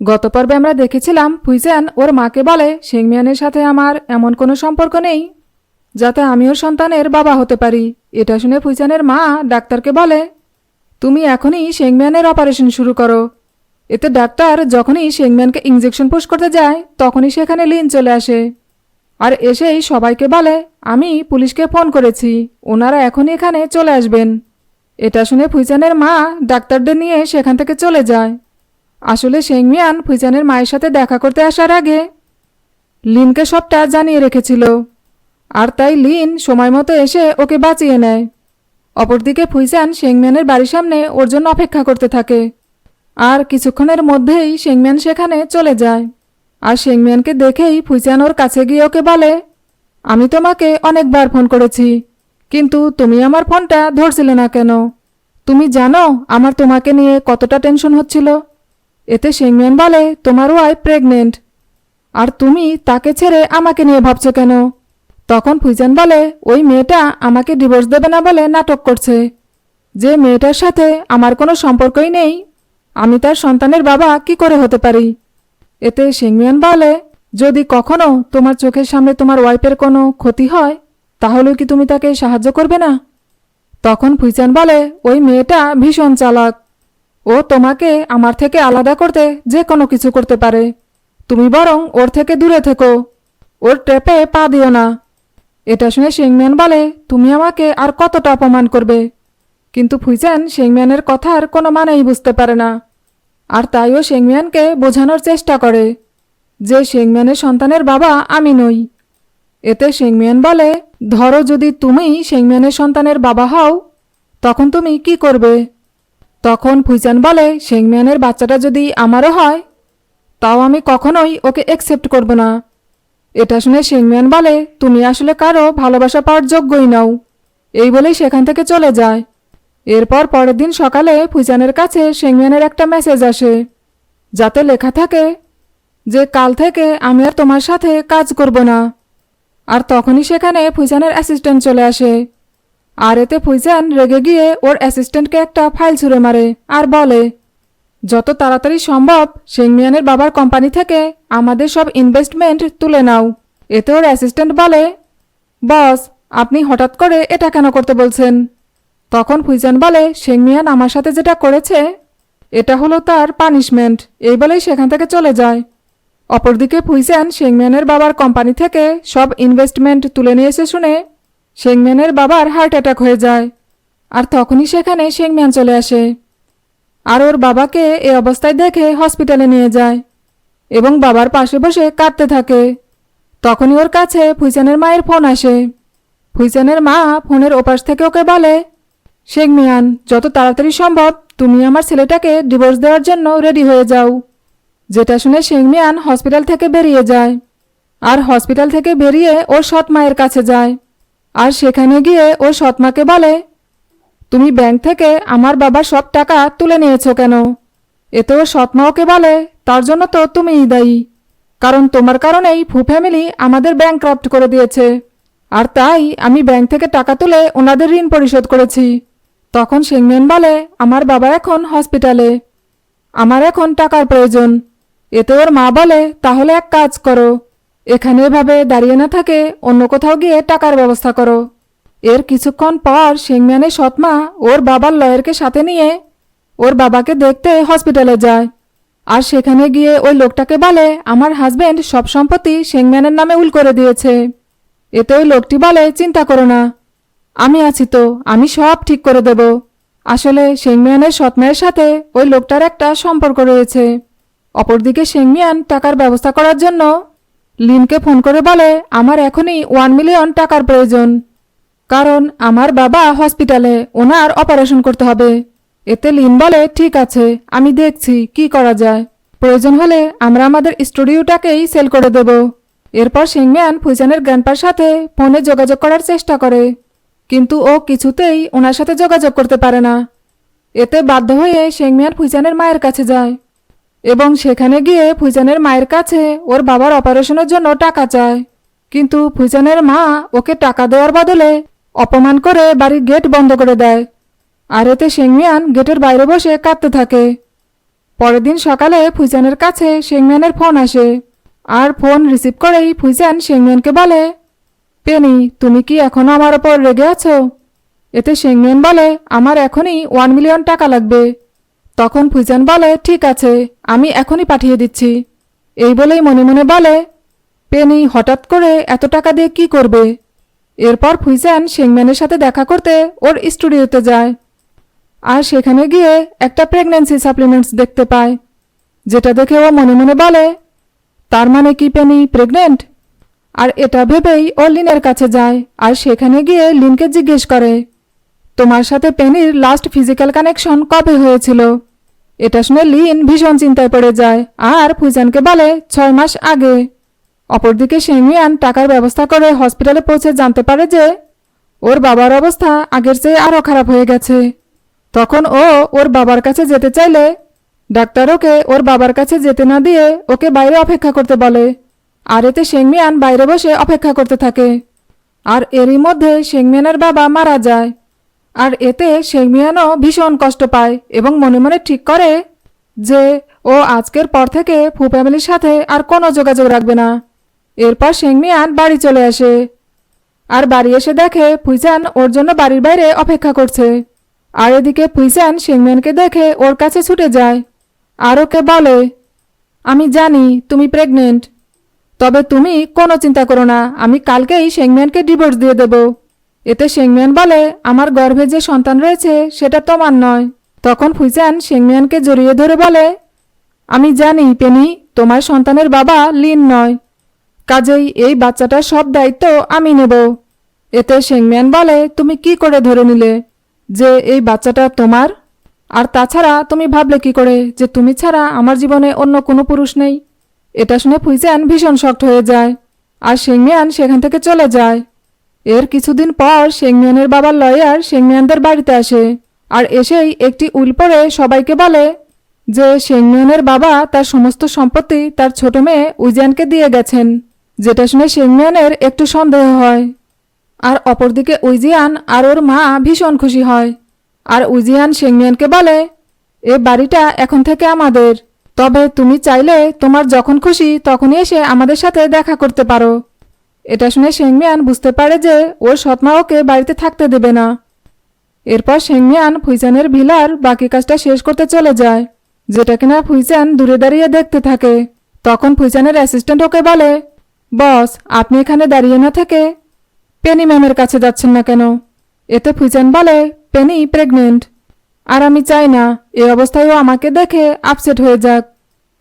গত পর্বে আমরা দেখেছিলাম ফুইজান ওর মাকে বলে শেংমিয়ানের সাথে আমার এমন কোনো সম্পর্ক নেই যাতে আমি ওর সন্তানের বাবা হতে পারি। এটা শুনে ফুইজানের মা ডাক্তারকে বলে, তুমি এখনই শেংমিয়ানের অপারেশন শুরু করো। এতে ডাক্তার যখনই শেংমিয়ানকে ইঞ্জেকশন পুশ করতে যায়, তখনই সেখানে লিন চলে আসে। আর এসেই সবাইকে বলে, আমি পুলিশকে ফোন করেছি, ওনারা এখনই এখানে চলে আসবেন। এটা শুনে ফুইজানের মা ডাক্তারদের নিয়ে সেখান থেকে চলে যায়। আসলে শেংমিয়ান ফুইজানের মায়ের সাথে দেখা করতে আসার আগে লিনকে সবটা জানিয়ে রেখেছিল। আর তাই লিন সময় মতো এসে ওকে বাঁচিয়ে নেয়। অপরদিকে ফুইজান শেংমিয়ানের বাড়ির সামনে ওর জন্য অপেক্ষা করতে থাকে। আর কিছুক্ষণের মধ্যেই শেংমিয়ান সেখানে চলে যায়। আর শেংমিয়ানকে দেখেই ফুইজান ওর কাছে গিয়ে ওকে বলে, আমি তোমাকে অনেকবার ফোন করেছি, কিন্তু তুমি আমার ফোনটা ধরছিলে না কেন? তুমি জানো আমার তোমাকে নিয়ে কতটা টেনশন হচ্ছিল? এতে শেংমিয়ান বলে তোমার ওয়াইফ প্রেগনেন্ট আর তুমি তাকে ছেড়ে আমাকে নিয়ে ভাবছ কেন? তখন ফুইজান বলে, ওই মেয়েটা আমাকে ডিভোর্স দেবে না বলে নাটক করছে। যে মেয়েটার সাথে আমার কোনো সম্পর্কই নেই, আমি তার সন্তানের বাবা কি করে হতে পারি? এতে শেংমিয়ান বলে, যদি কখনো তোমার চোখের সামনে তোমার ওয়াইফের কোনো ক্ষতি হয় তাহলে কি তুমি তাকে সাহায্য করবে না? তখন ফুইচান বলে, ওই মেয়েটা ভীষণ চালাক। ও তোমাকে আমার থেকে আলাদা করতে যে কোনো কিছু করতে পারে। তুমি বরং ওর থেকে দূরে থেকো। ওর ট্রেপে পা দিও না। এটা শুনে শেংম্যান বলে, তুমি আমাকে আর কতটা অপমান করবে? কিন্তু ফুইচান শেংম্যানের কথার কোনো মানেই বুঝতে পারে না। আর তাইও শেংম্যানকে বোঝানোর চেষ্টা করে যে শেংম্যানের সন্তানের বাবা আমি নই। এতে শেংমিয়ান বলে, ধরো যদি তুমি শেংমিয়ানের সন্তানের বাবা হও, তখন তুমি কি করবে? তখন ফুইচান বলে, শেংমিয়ানের বাচ্চাটা যদি আমারও হয়, তাও আমি কখনোই ওকে অ্যাকসেপ্ট করব না। এটা শুনে শেংমিয়ান বলে, তুমি আসলে কারও ভালোবাসা পাওয়ার যোগ্যই নাও। এই বলেই সেখান থেকে চলে যায়। এরপর পরের দিন সকালে ফুইচানের কাছে শেংমিয়ানের একটা মেসেজ আসে, যাতে লেখা থাকে যে, কাল থেকে আমি আর তোমার সাথে কাজ করব না। আর তখনই সেখানে ফুইজানের অ্যাসিস্ট্যান্ট চলে আসে। আর এতে ফুইজান রেগে গিয়ে ওর অ্যাসিস্ট্যান্টকে একটা ফাইল ছুঁড়ে মারে আর বলে, যত তাড়াতাড়ি সম্ভব শেংমিয়ানের বাবার কোম্পানি থেকে আমাদের সব ইনভেস্টমেন্ট তুলে নাও। এতে ওর অ্যাসিস্ট্যান্ট বলে, বস, আপনি হঠাৎ করে এটা কেন করতে বলছেন? তখন ফুইজান বলে শেংমিয়ান আমার সাথে যেটা করেছে, এটা হলো তার পানিশমেন্ট এই বলেই সেখান থেকে চলে যায়। অপরদিকে ফুইসান শেংম্যানের বাবার কোম্পানি থেকে সব ইনভেস্টমেন্ট তুলে নিয়ে এসে শুনে শেংম্যানের বাবার হার্ট অ্যাটাক হয়ে যায়। আর তখনই সেখানে শেংম্যান চলে আসে। আর ওর বাবাকে এ অবস্থায় দেখে হসপিটালে নিয়ে যায় এবং বাবার পাশে বসে কাঁদতে থাকে। তখনই ওর কাছে ফুইসানের মায়ের ফোন আসে। ফুইসানের মা ফোনের ওপাশ থেকে ওকে বলে শেখ মিয়ান যত তাড়াতাড়ি সম্ভব তুমি আমার ছেলেটাকে ডিভোর্স দেওয়ার জন্য রেডি হয়ে যাও। যেটা শুনে শেংমিয়ান হসপিটাল থেকে বেরিয়ে যায়। আর হসপিটাল থেকে বেরিয়ে ওর সৎ মায়ের কাছে যায়। আর সেখানে গিয়ে ওর সৎমাকে বলে, তুমি ব্যাংক থেকে আমার বাবার সব টাকা তুলে নিয়েছো কেন? এতে ও সৎ মা ওকে বলে, তার জন্য তো তুমিই দায়ী। কারণ তোমার কারণেই ফু ফ্যামিলি আমাদের ব্যাংক করে দিয়েছে। আর তাই আমি ব্যাংক থেকে টাকা তুলে ওনাদের ঋণ পরিশোধ করেছি। তখন শেংমিয়ান বলে, আমার বাবা এখন হসপিটালে। আমার এখন টাকার প্রয়োজন। এতে ওর মা বলে, তাহলে এক কাজ করো। এখানে এভাবে দাঁড়িয়ে না থাকে, অন্য কোথাও গিয়ে টাকার ব্যবস্থা করো। এর কিছুক্ষণ পর শেংম্যানের সৎমা ওর বাবার লয়ারকে সাথে নিয়ে ওর বাবাকে দেখতে হসপিটালে যায়। আর সেখানে গিয়ে ওই লোকটাকে বলে, আমার হাজবেন্ড সব সম্পত্তি শেংম্যানের নামে উল করে দিয়েছে। এতে ওই লোকটি বলে, চিন্তা করো না। আমি আছি তো, আমি সব ঠিক করে দেব। আসলে শেংমিয়ানের সৎমায়ের সাথে ওই লোকটার একটা সম্পর্ক রয়েছে। অপরদিকে শেংমিয়ান টাকার ব্যবস্থা করার জন্য লিনকে ফোন করে বলে, আমার এখনই ওয়ান মিলিয়ন টাকার প্রয়োজন। কারণ আমার বাবা হসপিটালে ওনার অপারেশন করতে হবে। এতে লিন বলে, ঠিক আছে, আমি দেখছি, কি করা যায়। প্রয়োজন হলে আমরা আমাদের স্টুডিওটাকেই সেল করে দেব। এরপর সিংম্যান ফুইজানের গ্র্যান্ডপার সাথে ফোনে যোগাযোগ করার চেষ্টা করে। কিন্তু ও কিছুতেই ওনার সাথে যোগাযোগ করতে পারে না। এতে বাধ্য হয়ে শেংমিয়ান ফুইজানের মায়ের কাছে যায়। এবং সেখানে গিয়ে ফুইজানের মায়ের কাছে ওর বাবার অপারেশনের জন্য টাকা চায়। কিন্তু ফুইজানের মা ওকে টাকা দেওয়ার বদলে অপমান করে বাড়ির গেট বন্ধ করে দেয়। আর এতে সেংমিয়ান গেটের বাইরে বসে কাঁদতে থাকে। পরের দিন সকালে ফুইজানের কাছে সেংমিয়ানের ফোন আসে। আর ফোন রিসিভ করেই ফুইজান সেংমিয়ানকে বলে, পেনি, তুমি কি এখনও আমার ওপর রেগে আছো? এতে সেংমিয়ান বলে, আমার এখনই ওয়ান মিলিয়ন টাকা লাগবে। তখন ফুইজান বলে, ঠিক আছে, আমি এখনই পাঠিয়ে দিচ্ছি। এই বলেই মনে মনে বলে, পেনি, হঠাৎ করে এত টাকা দিয়ে কি করবে? এরপর ফুইজান শেংম্যানের সাথে দেখা করতে ওর স্টুডিওতে যায়। আর সেখানে গিয়ে একটা প্রেগন্যান্সি সাপ্লিমেন্টস দেখতে পায়, যেটা দেখে ও মনে মনে বলে, তার মানে কি পেনি প্রেগনেন্ট আর এটা ভেবেই ও লিনের কাছে যায়, আর সেখানে গিয়ে লিনকে জিজ্ঞেস করে, তোমার সাথে পেনির লাস্ট ফিজিক্যাল কানেকশন কবে হয়েছিল? এটা শুনে লিন ভীষণ চিন্তায় পড়ে যায়। আর ফুইজানকে বলে, ছয় মাস আগে। অপরদিকে শেমিয়ান টাকার ব্যবস্থা করে হসপিটালে পৌঁছে জানতে পারে যে, ওর বাবার অবস্থা আগের চেয়ে আরও খারাপ হয়ে গেছে। তখন ও ওর বাবার কাছে যেতে চাইলে, ডাক্তার ওকে ওর বাবার কাছে যেতে না দিয়ে ওকে বাইরে অপেক্ষা করতে বলে। আর এতে শেংমিয়ান বাইরে বসে অপেক্ষা করতে থাকে। আর এরই মধ্যে শেংমিয়ানের বাবা মারা যায়। আর এতে শেংমিয়ানও ভীষণ কষ্ট পায় এবং মনে মনে ঠিক করে যে ও আজকের পর থেকে ফু ফ্যামিলির সাথে আর কোনো যোগাযোগ রাখবে না। এরপর শেংমিয়ান বাড়ি চলে আসে। আর বাড়ি এসে দেখে ফুইজান ওর জন্য বাড়ির বাইরে অপেক্ষা করছে। আর এদিকে ফুইজান শেংম্যানকে দেখে ওর কাছে ছুটে যায়। আর ওকে বলে, আমি জানি তুমি প্রেগনেন্ট তবে তুমি কোনো চিন্তা করো না, আমি কালকেই শেংম্যানকে ডিভোর্স দিয়ে দেব। এতে শেংম্যান বলে, আমার গর্ভে যে সন্তান রয়েছে, সেটা তোমার নয়। তখন ফুইজান শেংম্যানকে জড়িয়ে ধরে বলে, আমি জানি, পেনি, তোমার সন্তানের বাবা লিন নয়। কাজেই এই বাচ্চাটার সব দায়িত্ব আমি নেব। এতে শেংম্যান বলে, তুমি কি করে ধরে নিলে যে এই বাচ্চাটা তোমার? আর তাছাড়া তুমি ভাবলে কি করে যে তুমি ছাড়া আমার জীবনে অন্য কোনো পুরুষ নেই? এটা শুনে ফুইজান ভীষণ শক্ত হয়ে যায়, আর শেংমিয়ান সেখান থেকে চলে যায়। এর কিছুদিন পর শেংমিয়ানের বাবার লয়ার শেংমিয়ানদের বাড়িতে আসে। আর এসেই একটি উল পরে সবাইকে বলে যে, শেংমিয়ানের বাবা তার সমস্ত সম্পত্তি তার ছোট মেয়ে উইজানকে দিয়ে গেছেন, যেটা শুনে শেংমিয়ানের একটু সন্দেহ হয়। আর অপরদিকে উইজিয়ান আর ওর মা ভীষণ খুশি হয়। আর উইজিয়ান শেংমিয়ানকে বলে, এ বাড়িটা এখন থেকে আমাদের। তবে তুমি চাইলে তোমার যখন খুশি তখনই এসে আমাদের সাথে দেখা করতে পারো। এটা শুনে শেংমিয়ান বুঝতে পারে যে ওর সৎমা ওকে বাড়িতে থাকতে দেবে না। এরপর শেংমিয়ান ফুইজানের ভিলার বাকি কাজটা শেষ করতে চলে যায়, যেটা কিনা ফুইজান দূরে দাঁড়িয়ে দেখতে থাকে। তখন ফুইজানের অ্যাসিস্ট্যান্ট ওকে বলে, বস, আপনি এখানে দাঁড়িয়ে না থেকে পেনি ম্যামের কাছে যাচ্ছেন না কেন? এতে ফুইজান বলে, পেনি প্রেগনেন্ট। আর আমি চাই না, এ অবস্থায় ও আমাকে দেখে আপসেট হয়ে যাক।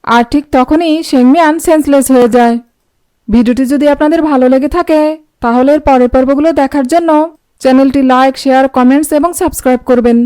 আর ঠিক তখনই শেংমিয়ান সেন্সলেস হয়ে যায়। ভিডিওটি যদি আপনাদের ভালো লেগে থাকে, তাহলে পরের পর্বগুলো দেখার জন্য চ্যানেলটি লাইক, শেয়ার, কমেন্টস এবং সাবস্ক্রাইব করবেন।